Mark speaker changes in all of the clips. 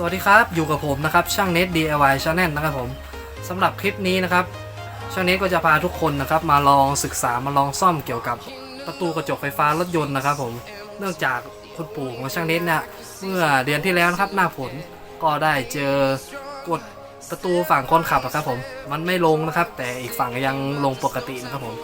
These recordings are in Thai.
Speaker 1: สวัสดีครับ อยู่กับผมนะครับช่างเน็ต DIY Channel นะครับผมสำหรับคลิปนี้นะครับช่างเน็ตก็จะพาทุกคนนะครับมาลองศึกษามาลองซ่อมเกี่ยวกับประตูกระจกไฟฟ้ารถยนต์นะครับผมเนื่องจากคุณปู่ของช่างเน็ตเนี่ยเมื่อเดือนที่แล้วนะครับหน้าฝนก็ได้เจอกดประตูฝั่งคนขับอะครับผมมันไม่ลงนะครับ แต่อีกฝั่งยังลงปกตินะครับผม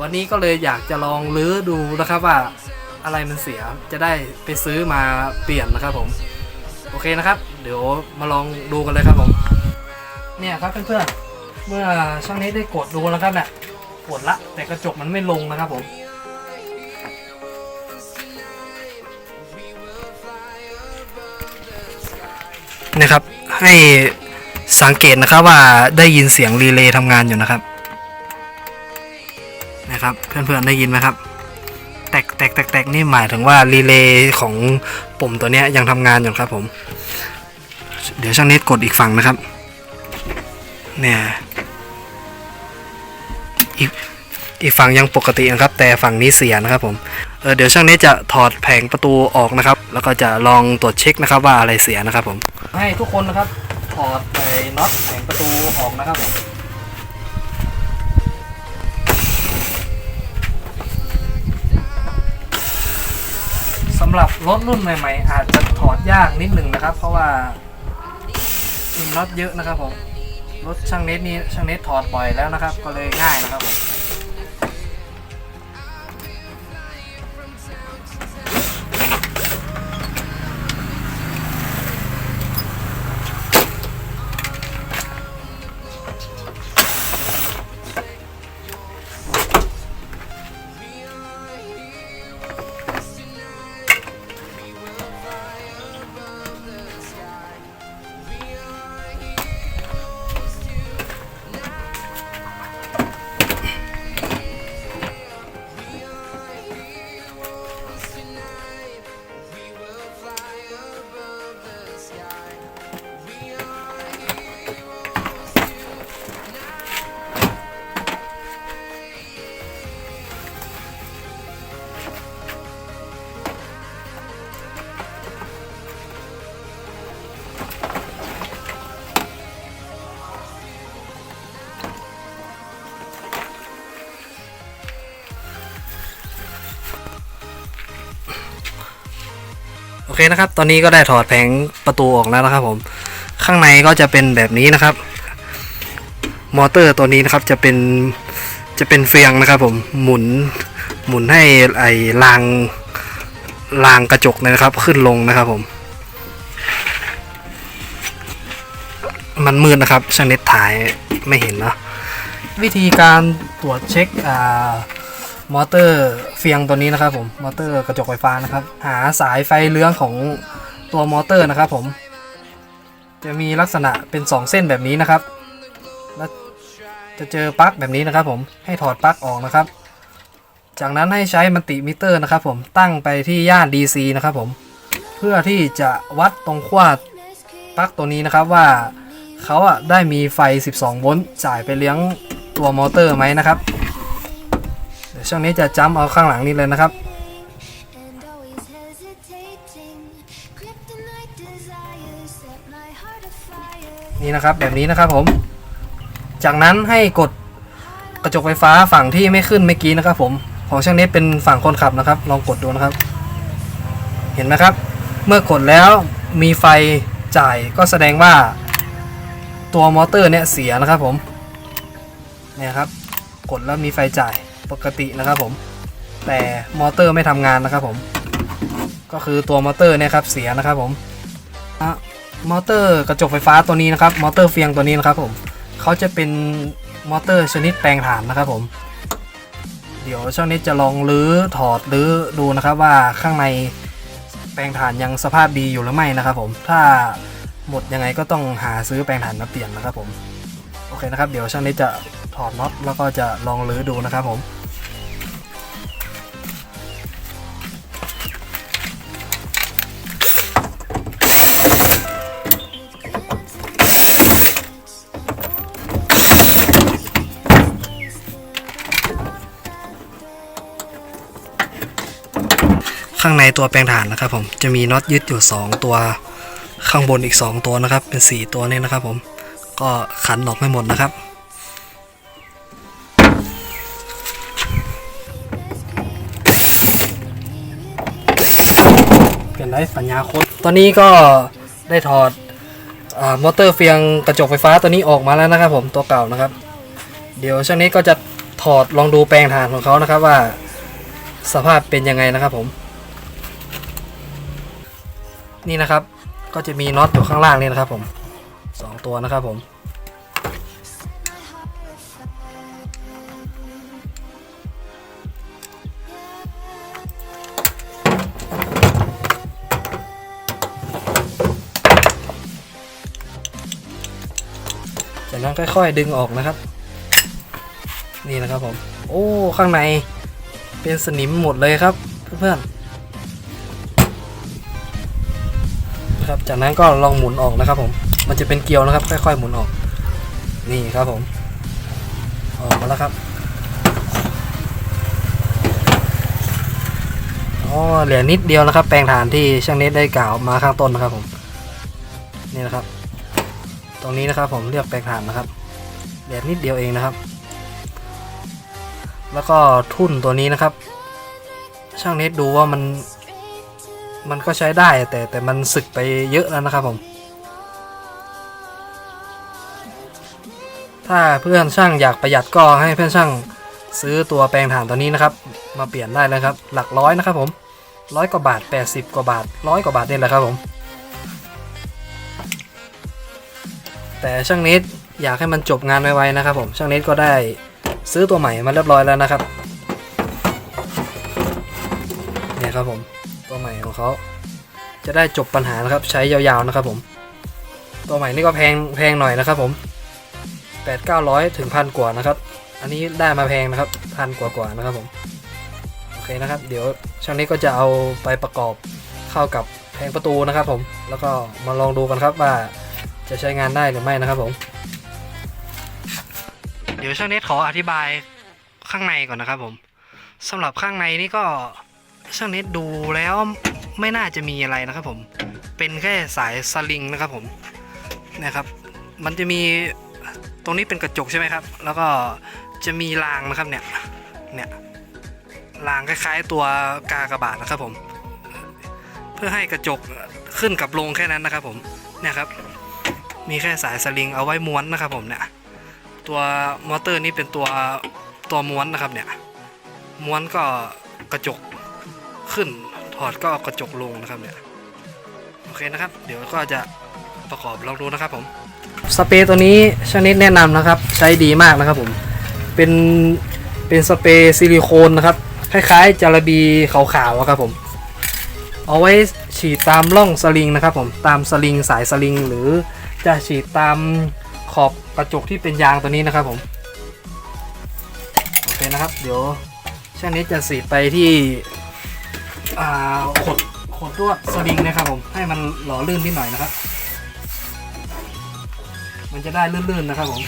Speaker 1: วันนี้ก็เลยอยากจะลองรื้อดูนะครับว่าอะไรมันเสียจะได้ไปซื้อมาเปลี่ยนนะครับผม โอเคนะครับ เดี๋ยวมาลองดูกันเลยครับผม เนี่ยครับเพื่อนๆ เมื่อช่างนี้ได้กดดูนะครับเนี่ยกดละ แต่กระจกมันไม่ลงนะครับผม นะครับ ให้สังเกตนะครับว่าได้ยินเสียงรีเลย์ทำงานอยู่นะครับ นะครับ เพื่อนๆได้ยินไหมครับ แตกแตกแตกแตกนี่หมายถึงว่ารีเลย์ของปุ่มตัวเนี้ยยังทำงานอยู่ครับผม เดี๋ยวช่างเน็ตกดอีกฝั่งนะครับ เนี่ยอีกอีกฝั่งยังปกตินะครับ แต่ฝั่งนี้เสียนะครับผมเออเดี๋ยวช่างเน็ตจะถอดแผงประตูออกนะครับ แล้วก็จะลองตรวจเช็คนะครับว่าอะไรเสียนะครับผม ให้ทุกคนนะครับถอดไอ้น็อตแผงประตูออกนะครับผมำหรับรถรุ่นใหม่ ๆ อาจจะถอดยากนิดหนึ่งนะครับ เพราะว่ามีน็อตเยอะนะครับผมรถช่างเน็ตนี้ช่างเน็ตถอดบ่อยแล้วนะครับ ก็เลยง่ายนะครับผม โอเคนะครับ ตอนนี้ก็ได้ถอดแผงประตูออกแล้วนะครับผม ข้างในก็จะเป็นแบบนี้นะครับ มอเตอร์ตัวนี้นะครับจะเป็นจะเป็นเฟียงนะครับ ผมหมุนหมุนให้ไอ้รางรางกระจกเนยนะครับ ขึ้นลงนะครับผม มันมืดนะครับช่างเน็ตถ่ายไม่เห็นเนอะวิธีการตรวจเช็คอ่า มอเตอร์เฟียงตัวนี้นะครับผมมอเตอร์กระจกไฟฟ้านะครับ หาสายไฟเลื้องของตัวมอเตอร์นะครับผม จะมีลักษณะเป็น 2 เส้นแบบนี้นะครับ แล้วจะเจอปลั๊กแบบนี้นะครับผมให้ถอดปลั๊กออกนะครับ จากนั้นให้ใช้มัลติมิเตอร์นะครับผมตั้งไปที่ย่าน DC นะครับผมเพื่อที่จะวัดตรงขั้วปลั๊กตัวนี้นะครับว่าเขาอะได้มีไฟ 12 โวลต์จ่ายไปเลี้ยงตัวมอเตอร์ไหมนะครับ ดี๋ยวช่วงนี้จะจ้ำเอาข้างหลังนี้เลยนะครับ นี่นะครับแบบนี้นะครับผม จากนั้นให้กดกระจกไฟฟ้าฝั่งที่ไม่ขึ้นเมื่อกี้นะครับ ผมของช่างน็ตเป็นฝั่งคนขับนะครับ ลองกดดูนะครับ เห็นไหมครับ เมื่อกดแล้วมีไฟจ่ายก็แสดงว่าตัวมอเตอร์เนี่ยเสียนะครับผมเนี่ยครับ กดแล้วมีไฟจ่าย ปกตินะครับผม แต่มอเตอร์ไม่ทำงานนะครับผม ก็คือตัวมอเตอร์เนี่ยครับเสียนะครับผมอมอเตอร์กระจกไฟฟ้าตัวนี้นะครับ มอเตอร์เฟียงตัวนี้นะครับผมเขาจะเป็นมอเตอร์ชนิดแปลงถ่านนะครับผม เดี๋ยวช่วงนี้จะลองรื้อถอดรื้อดูนะครับว่าข้างในแปลงถ่านยังสภาพดีอยู่หรือไม่นะครับผม ถ้าหมดยังไงก็ต้องหาซื้อแปลงถ่านมาเปลี่ยนนะครับผม โอเคนะครับ เดี๋ยวช่างนี้จะถอดน็อตแล้วก็จะลองรื้อดูนะครับผม ตัวแปลงถ่านนะครับผมจะมีน็อตยึดอยู่ 2 ตัวข้างบนอีก 2 ตัวนะครับ เป็น 4 ตัวนี้นะครับผมก็ขันออกไม่หมดนะครับ เปลี่ยนได้สัญญาโคตรตอนนี้ก็ได้ถอดอมอเตอร์เฟียงกระจกไฟฟ้าตัวนี้ออกมาแล้วนะครับผมตัวเก่านะครับ เดี๋ยวช่วงนี้ก็จะถอดลองดูแปลงฐานของเขานะครับว่าสภาพเป็นยังไงนะครับผม นี่นะครับ ก็จะมีน็อตอยู่ข้างล่างนี่นะครับ ผมสองตัวนะครับผมจากนั้นค่อย ๆ ดึงออกนะครับ นี่นะครับผม โอ้ ข้างในเป็นสนิมหมดเลยครับ เพื่อนๆ จากนั้นก็ลองหมุนออกนะครับผม มันจะเป็นเกลียวนะครับ ค่อย ๆ หมุนออก นี่ครับผม ออกมาแล้วครับอ๋อเหลือนิดเดียวนะครับ แปลงฐานที่ช่างเนตได้กล่าวมาข้างต้นนะครับผม นี่นะครับ ตรงนี้นะครับผมเรียกแปลงฐานนะครับ เหลือนิดเดียวเองนะครับ แล้วก็ทุ่นตัวนี้นะครับ ช่างเนตดูว่ามัน มันก็ใช้ได้แต่แต่มันสึกไปเยอะแล้วนะครับผม ถ้าเพื่อนช่างอยากประหยัดก็ให้เพื่อนช่างซื้อตัวแปลงถ่านตัวนี้นะครับ มาเปลี่ยนได้เลยครับ หลักร้อยนะครับผมร้อยกว่าบาท 80 กว่าบาทร้อยกว่าบาทนี่แหละครับผม แต่ช่างเนตอยากให้มันจบงานไวๆนะครับผมช่างเนตก็ได้ซื้อตัวใหม่มาเรียบร้อยแล้วนะครับเนี่ยครับผม ตัวใหม่ของเขาจะได้จบปัญหานะครับ ใช้ยาวๆนะครับผม ตัวใหม่นี่ก็แพงแพงหน่อยนะครับผมแปดเก้าร้อยถึงพันกว่านะครับ อันนี้ได้มาแพงนะครับพันกว่ากว่านะครับผม โอเคนะครับ เดี๋ยวช่างนี้ก็จะเอาไปประกอบเข้ากับแผงประตูนะครับผม แล้วก็มาลองดูกันครับว่าจะใช้งานได้หรือไม่นะครับผม เดี๋ยวช่างเนตขออธิบายข้างในก่อนนะครับผมสำหรับข้างในนี่ก็ ช่างเนตดูแล้วไม่น่าจะมีอะไรนะครับผม เป็นแค่สายสลิงนะครับผมนะครับ มันจะมีตรงนี้เป็นกระจกใช่ไหมครับ แล้วก็จะมีรางนะครับเนี่ย เนี่ยรางคล้ายๆ ตัวกากระบาดนะครับผม เพื่อให้กระจกขึ้นกับลงแค่นั้นนะครับผม เนี่ยครับ มีแค่สายสลิงเอาไว้ม้วนนะครับผมเนี่ย ตัวมอเตอร์นี่เป็นตัวตัวม้วนนะครับเนี่ย ม้วนก็กระจก ขึ้น ถอดก็กระจกลงนะครับเนี่ย โอเคนะครับ เดี๋ยวก็จะประกอบลองดูนะครับผมสเปรย์ตัวนี้ชนิดแนะนำนะครับ ใช้ดีมากนะครับผม เป็นเป็นสเปรย์ซิลิโคนนะครับ คล้ายๆจาระบีขาวๆครับผม เอาไว้ฉีดตามร่องสลิงนะครับผมตามสลิงสายสลิง หรือจะฉีดตามขอบกระจกที่เป็นยางตัวนี้นะครับผมโอเคนะครับ เดี๋ยวช่างนี้จะสีดไปที่ ขดขดลวสลิงนะครับผมให้มันหล่อลื่นนิดหน่อยนะครับ มันจะได้ลื่นๆนะครับผม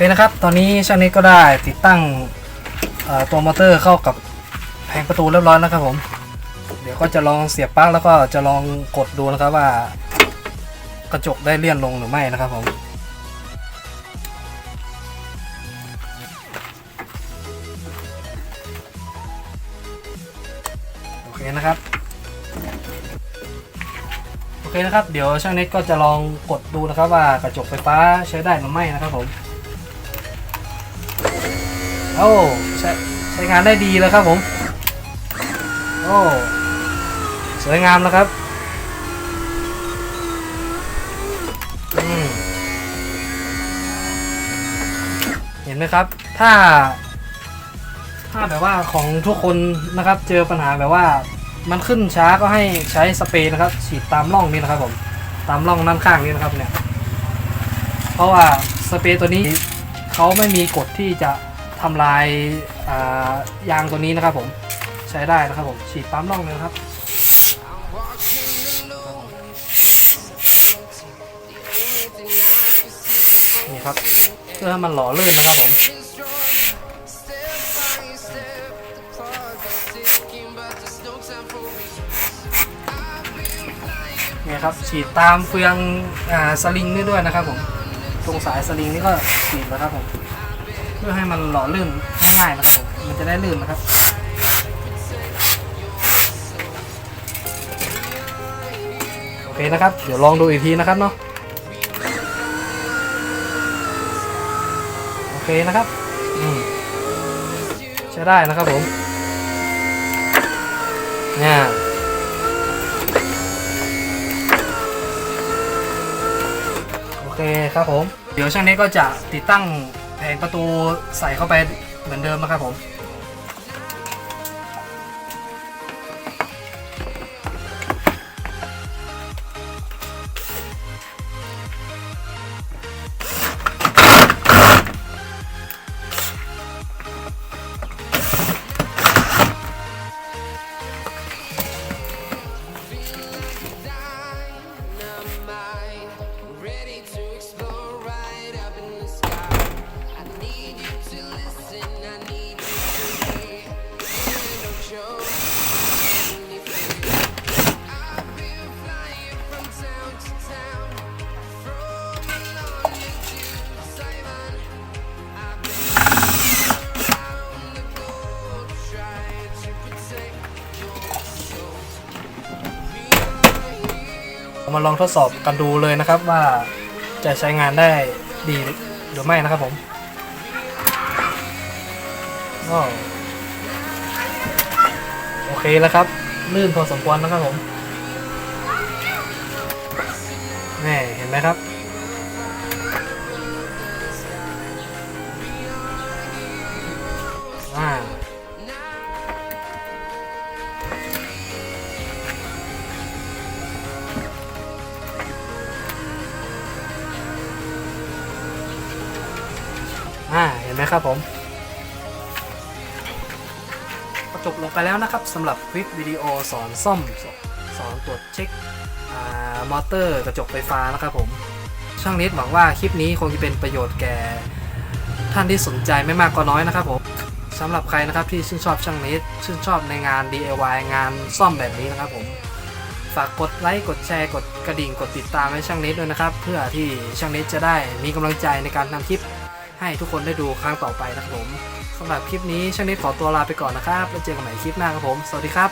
Speaker 1: คนะครับ ตอนนี้ช่างนี้ก็ได้ติดตั้งตัวมอเตอร์เข้ากับแผงประตูเรียบร้อยแล้วครับผม เดี๋ยวก็จะลองเสียบปลั๊กแล้วก็จะลองกดดูนะครับว่ากระจกได้เลื่อนลงหรือไม่นะครับผมโอเคนะครับโอเคนะครับ เดี๋ยวช่างเน็ตก็จะลองกดดูนะครับว่ากระจกไฟฟ้าใช้ได้หรือไม่นะครับผม โอ้ใช้ใช้งานได้ดีเลยครับผม โอ้สวยงามนะครับเห็นไหมครับ ถ้า ถ้าแบบว่าของทุกคนนะครับ เจอปัญหาแบบว่า มันขึ้นช้าก็ให้ใช้สเปรย์นะครับ ฉีดตามร่องนี้นะครับผม ตามร่องด้านข้างนี้นะครับเนี่ย เพราะว่าสเปรย์ตัวนี้เขาไม่มีกฎที่จะ ทำลายยางตัวนี้นะครับผมใช้ได้นะครับผมฉีดตามร่องเลยนะครับนี่ครับเพื่อให้มันหล่อลื่นนะครับผมนี่ครับฉีดตามเฟืองอสลิงนี่ด้วยนะครับผมตรงสายสลิงนี่ก็ฉีดนะครับผม เพื่อให้มันหล่อลื่นง่ายๆนะครับผมมันจะได้ลื่นนะครับโอเคนะครับ เดี๋ยวลองดูอีกทีนะครับเนาะโอเคนะครับอืมใช้ได้นะครับผมเนี่ยโอเคครับผม เดี๋ยวช่างนี้ก็จะติดตั้ง แผงประตูใส่เข้าไปเหมือนเดิมนะครับผม เรามาลองทดสอบกันดูเลยนะครับว่าจะใช้งานได้ดีหรือไม่นะครับผมโอเคแล้วครับ ลื่นพอสมควรนะครับผม แน่เห็นไหมครับ นไหมครับผมก็จบลงไปแล้วนะครับสำหรับคลิปวิดีโอสอนซ่อมสอนตรวจเช็คอมอเตอร์กระจกไฟฟ้านะครับผม ช่างนิดหวังว่าคลิปนี้คงจะเป็นประโยชน์แก่ท่านที่สนใจไม่มากก็น้อยนะครับผมสำหรับใครนะครับที่ชื่นชอบช่างนิดชื่นชอบในงาน DIY งานซ่อมแบบนี้นะครับผมฝากกดไลค์กดแชร์กดกระดิ่งกดติดตามให้ช่างนิดด้วยนะครับ เพื่อที่ช่างนิดจะได้มีกำลังใจในการทำคลิป ให้ทุกคนได้ดูครั้งต่อไปนะครับผมสำหรับคลิปนี้ช่างนิดขอตัวลาไปก่อนนะครับแล้วเจอกันใหม่คลิปหน้าครับผม สวัสดีครับ